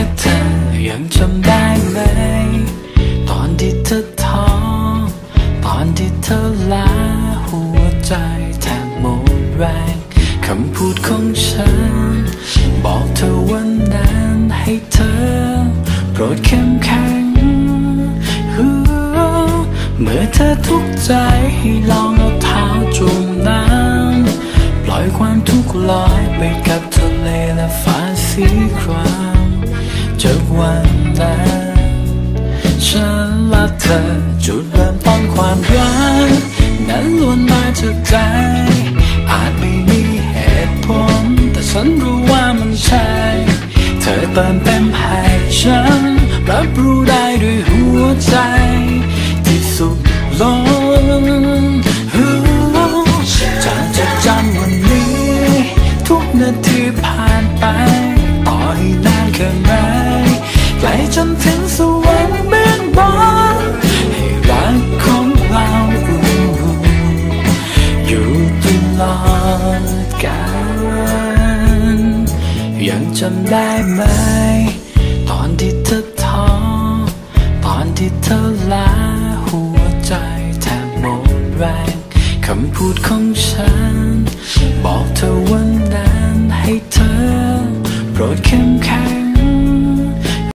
่เธอยังจำได้ไหม ตอนที่เธอท้อตอนที่เธอลาหัวใจแทบหมดแรงคำพูดของฉัน บอกเธอวันนั้นให้เธอ โปรดเข้มแข็งเมื่อเธอทุกข์ใจให้ลองเอาเท้าจุ่มน้ำปล่อยความทุกข์ลอยไปกับทะเลและฟ้าสี วันนั้นฉันและเธอจุดเริ่มต้นความรักนั้นล้วนมาจากใจ อาจไม่มีเหตุผล แต่ฉันรู้ว่ามันใช่ เธอเติมเต็มให้ฉัน รับรู้ได้ด้วยหัวใจ ที่สุดลงจะจดจำวันนี้ ทุกนาทีผ่านไป ต่อให้นานแค่ไหน ไกลจนถึงสวรรค์เบื้องบนให้รักของเราอยู่ตลอดกาลยังจำได้ไหม ตอนที่เธอท้อตอนที่เธอลาหัวใจแทบหมดแรงคำพูดของฉัน บอกเธอวันนั้น